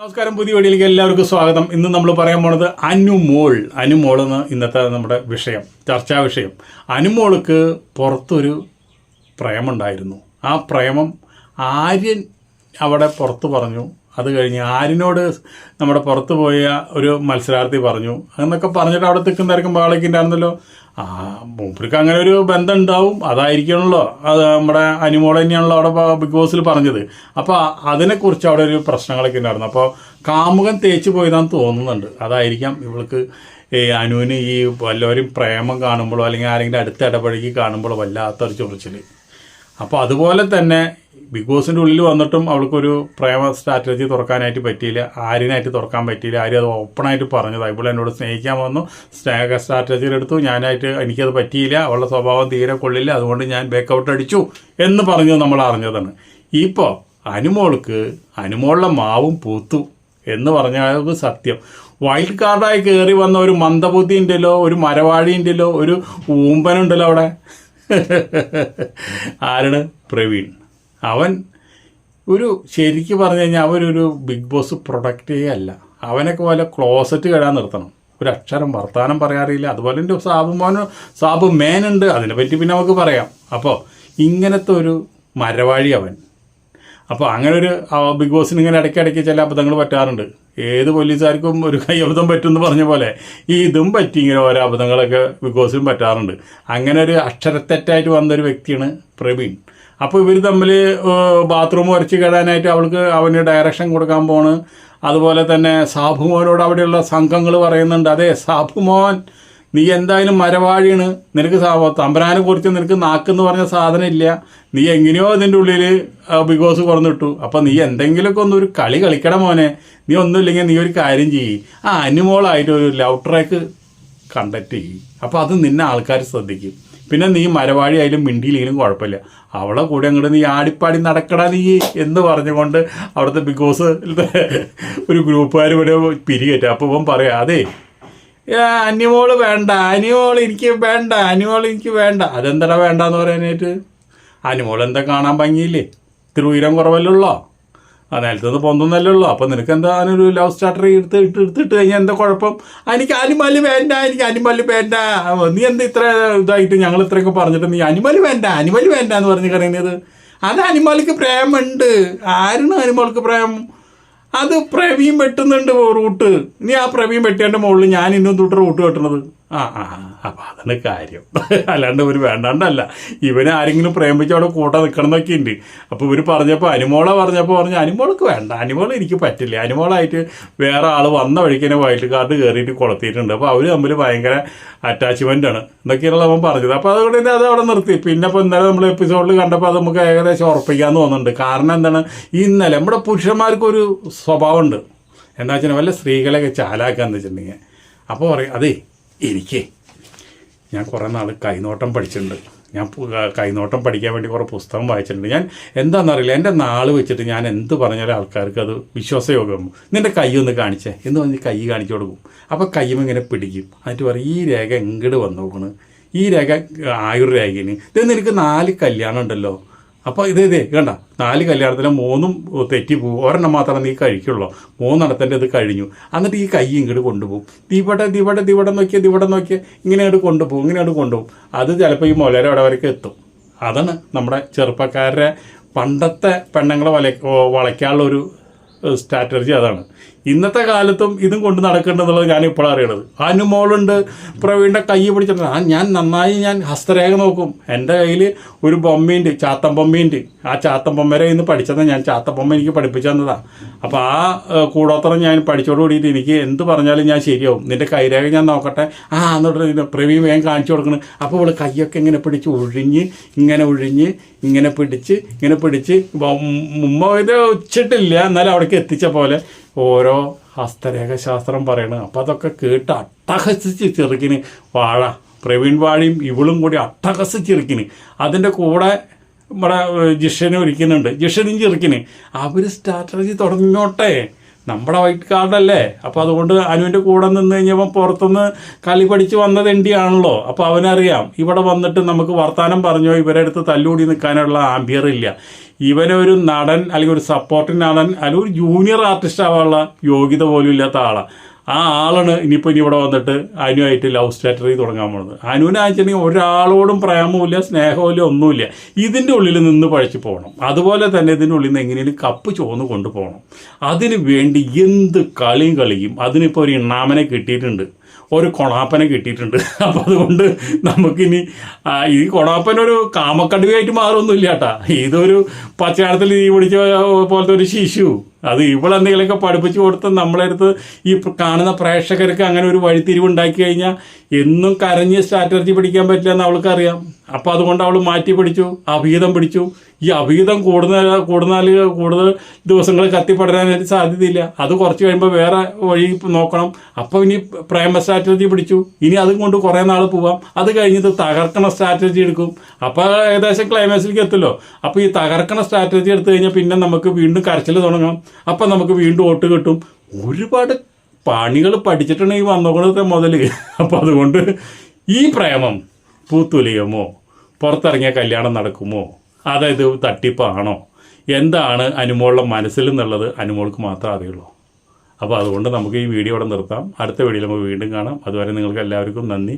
നമസ്കാരം പുതിയ വീഡിയോയിലേക്ക് എല്ലാവർക്കും സ്വാഗതം. ഇന്ന് നമ്മൾ പറയാൻ പോണത് അനുമോൾ. അനുമോൾ എന്ന് ഇന്നത്തെ നമ്മുടെ വിഷയം ചർച്ചാ വിഷയം. അനുമോൾക്ക് പുറത്തൊരു പ്രേമുണ്ടായിരുന്നു ആ പ്രേമം ആര്യൻ അവിടെ പുറത്ത് പറഞ്ഞു അത് കഴിഞ്ഞ് ആരിനോട് നമ്മുടെ പുറത്ത് പോയ ഒരു മത്സരാർത്ഥി പറഞ്ഞു. എന്നൊക്കെ പറഞ്ഞിട്ട് അവിടെ തിക്കുന്നവരക്കും ബഹളൊക്കെ ഉണ്ടായിരുന്നല്ലോ. ആ മൂപ്പർക്ക് അങ്ങനെ ഒരു ബന്ധം ഉണ്ടാവും. അതായിരിക്കണല്ലോ. അത് നമ്മുടെ അനിമോൾ തന്നെയാണല്ലോ അവിടെ ബിഗ് ബോസിൽ പറഞ്ഞത്. അപ്പോൾ അതിനെക്കുറിച്ച് അവിടെ ഒരു പ്രശ്നങ്ങളൊക്കെ ഉണ്ടായിരുന്നു. അപ്പോൾ കാമുകൻ തേച്ച് പോയതാന്ന് തോന്നുന്നുണ്ട്. അതായിരിക്കാം ഇവൾക്ക് ഈ അനുവിന് ഈ വല്ലവരും പ്രേമം കാണുമ്പോഴോ അല്ലെങ്കിൽ ആരെങ്കിലും അടുത്ത ഇടപഴകി കാണുമ്പോഴോ വല്ലാത്തൊരു ചൊറിച്ചിൽ അപ്പോൾ അതുപോലെ തന്നെ ബിഗ് ബോസിന്റെ ഉള്ളിൽ വന്നിട്ടും അവൾക്കൊരു പ്രേമ സ്ട്രാറ്റജി തുറക്കാനായിട്ട് പറ്റിയില്ല. ആര്യനായിട്ട് തുറക്കാൻ പറ്റിയില്ല. ആര്യം അത് ഓപ്പണായിട്ട് പറഞ്ഞത്. അതുപോലെ എന്നോട് സ്നേഹിക്കാൻ വന്നു. സ്നേഹ സ്ട്രാറ്റജിയിലെടുത്തു ഞാനായിട്ട് എനിക്കത് പറ്റിയില്ല. അവളുടെ സ്വഭാവം തീരെ കൊള്ളില്ല. അതുകൊണ്ട് ഞാൻ ബേക്കൗട്ട് അടിച്ചു എന്ന് പറഞ്ഞു നമ്മൾ അറിഞ്ഞതാണ്. ഇപ്പോൾ അനുമോൾക്ക് അനുമോളുടെ മാവും പൂത്തു എന്ന് പറഞ്ഞാൽ സത്യം. വൈൽഡ് കാർഡായി കയറി വന്ന ഒരു മന്ദബുദ്ധി ഒരു മരവാഴി ഉണ്ടല്ലോ ഒരു ഊമ്പനുണ്ടല്ലോ അവിടെ. ആരാണ്? പ്രവീൺ. അവൻ ഒരു ശരിക്ക് പറഞ്ഞു കഴിഞ്ഞാൽ അവനൊരു ബിഗ് ബോസ് പ്രൊഡക്റ്റേ അല്ല അവനൊക്കെ പോലെ ക്ലോസറ്റ് കിടാൻ നിർത്തണം. ഒരു അക്ഷരം വർത്താനം പറയാറില്ല. അതുപോലെ എന്റെ സാബു മോന് സാബു മേനുണ്ട്. അതിനെപ്പറ്റി പിന്നെ നമുക്ക് പറയാം. അപ്പോൾ ഇങ്ങനത്തെ ഒരു മരവാഴി അവൻ. അപ്പോൾ അങ്ങനെ ഒരു ബിഗ് ബോസിന് ഇങ്ങനെ ഇടയ്ക്കിടയ്ക്ക് ചില അബദ്ധങ്ങൾ പറ്റാറുണ്ട്. ഏത് പോലീസുകാർക്കും ഒരു കൈ അബദ്ധം പറ്റുമെന്ന് പറഞ്ഞ പോലെ ഈ ഇതും പറ്റി ഇങ്ങനെ ഓരോ അബദ്ധങ്ങളൊക്കെ ബിഗ് ബോസിനും പറ്റാറുണ്ട്. അങ്ങനെ ഒരു അക്ഷരത്തെറ്റായിട്ട് വന്നൊരു വ്യക്തിയാണ് പ്രവീൺ. അപ്പോൾ ഇവർ തമ്മിൽ ബാത്റൂം വരച്ച് കിടാനായിട്ട് അവൾക്ക് അവന് ഡയറക്ഷൻ കൊടുക്കാൻ പോണ്. അതുപോലെ തന്നെ സാബുമോനോട് അവിടെയുള്ള സംഘങ്ങൾ പറയുന്നുണ്ട് അതെ സാബുമോൻ നീ എന്തായാലും മരവാഴിയാണ്. നിനക്ക് തമ്പുരാനെ കുറിച്ച് നിനക്ക് നാക്കെന്ന് പറഞ്ഞ സാധനം ഇല്ല. നീ എങ്ങനെയോ അതിന്റെ ഉള്ളിൽ ബിഗ് ബോസ് കുറന്നിട്ടു അപ്പം നീ എന്തെങ്കിലുമൊക്കെ ഒന്ന് ഒരു കളി കളിക്കണം മോനെ. നീ ഒന്നുമില്ലെങ്കിൽ നീ ഒരു കാര്യം ചെയ്യ്. ആ അനുമോളായിട്ട് ഒരു ലവ് ട്രാക്ക് കണ്ടക്ട് ചെയ്യും. അപ്പോൾ അത് നിന്നെ ആൾക്കാർ ശ്രദ്ധിക്കും. പിന്നെ നീ മരവാഴി ആയാലും മിണ്ടിയില്ലെങ്കിലും കുഴപ്പമില്ല. അവളെ കൂടെ അങ്ങോട്ട് നീ ആടിപ്പാടി നടക്കടാ നീ എന്ന് പറഞ്ഞുകൊണ്ട് അവിടുത്തെ ബിഗ് ബോസ് ഒരു ഗ്രൂപ്പുകാർ ഇവിടെ പിരികേറ്റ അപ്പോൾ ഇവൻ പറയാം അതെ അനിമോൾ വേണ്ട അനിമോൾ എനിക്ക് വേണ്ട അനിമോൾ എനിക്ക് വേണ്ട. അതെന്താ വേണ്ടെന്ന് പറയാനായിട്ട്? അനിമോൾ എന്താ കാണാൻ ഭംഗിയില്ലേ? ഇത്തിരി ഉയരം കുറവല്ലോ ആ നിലത്തുനിന്ന് പൊന്തൊന്നല്ലേ ഉള്ളൂ അപ്പം നിനക്ക് എന്താ അതിനൊരു ലവ് സ്റ്റാർട്ടർ എടുത്ത് ഇട്ട് എടുത്തിട്ട് കഴിഞ്ഞാൽ എന്താ കുഴപ്പം? എനിക്ക് അനിമൽ വേണ്ട എനിക്ക് അനിമൽ വേണ്ട. നീ എന്താ ഇത്ര ഇതായിട്ട് ഞങ്ങൾ ഇത്രയൊക്കെ പറഞ്ഞിട്ട് നീ അനിമൽ വേണ്ട അനിമൽ വേണ്ട എന്ന് പറഞ്ഞ് പറയുന്നത് അത് അനിമലിക്ക് പ്രേമുണ്ട്. ആരാണ് അനിമൽക്ക് പ്രേമം? അത് പ്രവീം വെട്ടുന്നുണ്ട് റൂട്ട്. നീ ആ പ്രവീം വെട്ടിയതിന്റെ മുകളിൽ ഞാൻ ഇന്നും തൊട്ട് റൂട്ട് വെട്ടണത്. ആ ആ അപ്പം അതാണ് കാര്യം. അല്ലാണ്ട് ഇവർ വേണ്ടാണ്ടല്ല. ഇവനെ ആരെങ്കിലും പ്രേമിച്ച് അവിടെ കൂട്ട നിൽക്കണം എന്നൊക്കെ ഉണ്ട് അപ്പോൾ ഇവർ പറഞ്ഞപ്പോൾ അനുമോള പറഞ്ഞപ്പോൾ പറഞ്ഞു അനുമോൾക്ക് വേണ്ട. അനുമോൾ എനിക്ക് പറ്റില്ല. അനുമോളായിട്ട് വേറെ ആൾ വന്ന വഴിക്ക് തന്നെ വൈൽഡ് കാർഡ് കയറിയിട്ട് കൊളത്തിയിട്ടുണ്ട്. അപ്പോൾ അവർ തമ്മിൽ ഭയങ്കര അറ്റാച്ച്മെന്റ് ആണ്. എന്നൊക്കെയാണ് അവൻ പറഞ്ഞത്. അപ്പോൾ അതുകൊണ്ട് തന്നെ അത് അവിടെ നിർത്തി. പിന്നെ ഇപ്പോൾ ഇന്നലെ നമ്മൾ എപ്പിസോഡിൽ കണ്ടപ്പോൾ അത് നമുക്ക് ഏകദേശം ഉറപ്പിക്കാമെന്ന് തോന്നുന്നുണ്ട്. കാരണം എന്താണ്? ഇന്നലെ നമ്മുടെ പുരുഷന്മാർക്കൊരു സ്വഭാവമുണ്ട് എന്താ വെച്ചാൽ വല്ല സ്ത്രീകളെയൊക്കെ ചാലാക്കുക എന്ന് വെച്ചിട്ടുണ്ടെങ്കിൽ. അപ്പോൾ പറയും അതേ എനിക്ക് ഞാൻ കുറേ നാൾ കൈനോട്ടം പഠിച്ചിട്ടുണ്ട്. ഞാൻ കൈനോട്ടം പഠിക്കാൻ വേണ്ടി കുറേ പുസ്തകം വായിച്ചിട്ടുണ്ട്. ഞാൻ എന്താണെന്നറിയില്ല എന്റെ നാൾ വെച്ചിട്ട് ഞാൻ എന്ത് പറഞ്ഞാലും ആൾക്കാർക്ക് അത് വിശ്വാസയോഗം നിന്റെ കൈ ഒന്ന് കാണിച്ചേ. എന്ന് പറഞ്ഞ് കൈ കാണിച്ചു കൊടുക്കും. അപ്പോൾ കൈയും ഇങ്ങനെ പിടിക്കും. എന്നിട്ട് പറയും ഈ രേഖ എങ്ങോട്ട് വന്നു നോക്കണ് ഈ രേഖ ആയുർ രേഖയിൽ ഇത് നിനക്ക് നാല് കല്യാണം ഉണ്ടല്ലോ. അപ്പോൾ ഇത് ഇതേ കണ്ട നാല് കല്യാണത്തിന് മൂന്നും തെറ്റി പോകും ഒരെണ്ണം മാത്രമേ നീ കഴിക്കുള്ളൂ. മൂന്നെണ്ണത്തിന്റെ ഇത് കഴിഞ്ഞു. എന്നിട്ട് ഈ കൈ ഇങ്ങോട്ട് കൊണ്ടുപോകും. ദിവടെ ദിവടെ ദിവടെ നോക്കിയ ദിവടെ നോക്കിയ. ഇങ്ങനെ അങ്ങോട്ട് കൊണ്ടുപോകും ഇങ്ങനെ അങ്ങോട്ട് കൊണ്ടുപോകും. അത് ചിലപ്പോൾ ഈ മുലയുടെ അവിടെ വരയ്ക്ക് എത്തും. അതാണ് നമ്മുടെ ചെറുപ്പക്കാരുടെ പണ്ടത്തെ പെണ്ണുങ്ങളെ വല വളയ്ക്കാനുള്ള ഒരു സ്ട്രാറ്റജി അതാണ്. ഇന്നത്തെ കാലത്തും ഇതും കൊണ്ട് നടക്കേണ്ടതുള്ളത് ഞാൻ ഇപ്പോഴാണ് അറിയണത് അനുമോളുണ്ട് പ്രവീണിന്റെ കൈ പിടിച്ചിട്ടുണ്ട്. ആ ഞാൻ നന്നായി ഞാൻ ഹസ്തരേഖ നോക്കും. എന്റെ കയ്യിൽ ഒരു ബൊമ്മയുണ്ട് ചാത്തൻ ബൊമ്മയുണ്ട് ആ ചാത്തൻ ബൊമ്മരെ ഇന്ന് പഠിച്ചത് ഞാൻ ചാത്തൻ ബൊമ്മ എനിക്ക് പഠിപ്പിച്ചു തന്നതാണ് അപ്പോൾ ആ കൂടോത്രം ഞാൻ പഠിച്ചോട് കൂടിയിട്ട് എനിക്ക് എന്ത് പറഞ്ഞാലും ഞാൻ ശരിയാവും. നിന്റെ കൈരേഖ ഞാൻ നോക്കട്ടെ. ആ എന്നിട്ട് പ്രവീൺ വേഗം കാണിച്ചു കൊടുക്കണം. അപ്പോൾ ഇവിടെ കൈയൊക്കെ ഇങ്ങനെ പിടിച്ച് ഒഴിഞ്ഞ് ഇങ്ങനെ ഒഴിഞ്ഞ് ഇങ്ങനെ പിടിച്ച് ഇങ്ങനെ പിടിച്ച്. ഉമ്മ ഇത് വെച്ചിട്ടില്ല. എന്നാലും അവിടേക്ക് എത്തിച്ച പോലെ. ഓരോ ഹസ്തരേഖ ശാസ്ത്രം പറയണത്. അപ്പം അതൊക്കെ കേട്ട് അട്ടഹസിച്ച് ചെറുക്കിന് വാഴ. പ്രവീൺ വാഴയും ഇവളും കൂടി അട്ടഹസിച്ചിരിക്കിന് അതിന്റെ കൂടെ നമ്മുടെ ജിഷനും ഇരിക്കുന്നുണ്ട്. ജിഷനും ചെറുക്കിന്. അവർ സ്ട്രാറ്റജി തുടങ്ങിയോട്ടെ നമ്മുടെ വൈറ്റ് കാർഡല്ലേ അപ്പോൾ അതുകൊണ്ട് അനുവിന്റെ കൂടെ നിന്ന് കഴിഞ്ഞപ്പോൾ പുറത്തുനിന്ന് കളി പഠിച്ച് വന്നത് എണ്ടിയാണല്ലോ അപ്പോൾ അവനറിയാം ഇവിടെ വന്നിട്ട് നമുക്ക് വർത്തമാനം പറഞ്ഞോ ഇവരെ അടുത്ത് തല്ലുകൂടി നിൽക്കാനുള്ള ആംബിയർ ഇല്ല. ഇവനൊരു നടൻ അല്ലെങ്കിൽ ഒരു സപ്പോർട്ടിംഗ് നടൻ അല്ലെങ്കിൽ ഒരു ജൂനിയർ ആർട്ടിസ്റ്റ് ആവാനുള്ള യോഗ്യത പോലും ഇല്ലാത്ത ആളാണ് ആ ആളാണ് ഇനിയിപ്പോൾ ഇനി ഇവിടെ വന്നിട്ട് അനുവായിട്ട് ലവ് സ്റ്റാറ്ററി തുടങ്ങാൻ പോകുന്നത് അനുവിനെ അനുവിനാണെന്നുണ്ടെങ്കിൽ ഒരാളോടും പ്രേമവുമില്ല സ്നേഹവുമില്ല ഒന്നുമില്ല. ഇതിന്റെ ഉള്ളിൽ നിന്ന് പഴച്ചു പോകണം. അതുപോലെ തന്നെ ഇതിന്റെ ഉള്ളിൽ നിന്ന് എങ്ങനെയും കപ്പ് ചോന്ന് കൊണ്ടുപോകണം. അതിന് വേണ്ടി എന്ത് കളിയും കളിയും. അതിനിപ്പോൾ ഒരു ഇണ്ണാമനെ കിട്ടിയിട്ടുണ്ട്. ഒരു കൊണാപ്പനെ കിട്ടിയിട്ടുണ്ട്. അപ്പം അതുകൊണ്ട് നമുക്കിനി ഈ കൊണാപ്പൻ ഒരു കാമക്കടുവയായിട്ട് മാറൊന്നുമില്ല കേട്ടാ. ഇതൊരു പച്ചയാളത്തിൽ ഈ പിടിച്ച പോലത്തെ ഒരു ശിശു. അത് ഇവളെന്തെങ്കിലുമൊക്കെ പഠിപ്പിച്ചു കൊടുത്ത് നമ്മളെ അടുത്ത് ഈ കാണുന്ന പ്രേക്ഷകർക്ക് അങ്ങനെ ഒരു വഴിത്തിരിവ് ഉണ്ടാക്കി കഴിഞ്ഞാൽ എന്നും കരഞ്ഞ് സ്ട്രാറ്റജി പിടിക്കാൻ പറ്റില്ല എന്ന് അവൾക്കറിയാം. അപ്പോൾ അതുകൊണ്ട് അവൾ മാറ്റി പിടിച്ചു അഭീതം പിടിച്ചു. ഈ അഭീതം കൂടുന്ന കൂടുന്നാൽ കൂടുതൽ ദിവസങ്ങൾ കത്തിപ്പടരാനായിട്ട് സാധ്യതയില്ല. അത് കുറച്ച് കഴിയുമ്പോൾ വേറെ വഴി നോക്കണം. അപ്പോൾ ഇനി പ്രേമ സ്ട്രാറ്റജി പിടിച്ചു. ഇനി അതും കൊണ്ട് കുറേ നാൾ പോവാം. അത് കഴിഞ്ഞിട്ട് തകർക്കണ സ്ട്രാറ്റജി എടുക്കും. അപ്പോൾ ഏകദേശം ക്ലൈമാക്സിലേക്ക് എത്തുമല്ലോ അപ്പോൾ ഈ തകർക്കണ സ്ട്രാറ്റജി എടുത്തു കഴിഞ്ഞാൽ പിന്നെ നമുക്ക് വീണ്ടും കരച്ചിൽ തുടങ്ങാം. അപ്പം നമുക്ക് വീണ്ടും വോട്ട് കിട്ടും. ഒരുപാട് പണികൾ പഠിച്ചിട്ടുണ്ടെങ്കിൽ വന്നോളത്തെ മുതൽ അപ്പോൾ അതുകൊണ്ട് ഈ പ്രേമം പൂത്തുലിയുമോ? പുറത്തിറങ്ങിയ കല്യാണം നടക്കുമോ? അതായത് തട്ടിപ്പാണോ? എന്താണ് അനുമോളുടെ മനസ്സിൽ എന്നുള്ളത് അനുമോൾക്ക് മാത്രം അറിയുള്ളൂ. അപ്പോൾ അതുകൊണ്ട് നമുക്ക് ഈ വീഡിയോ ഇവിടെ നിർത്താം. അടുത്ത വീഡിയോയിൽ നമുക്ക് വീണ്ടും കാണാം. അതുവരെ നിങ്ങൾക്ക് എല്ലാവർക്കും നന്ദി.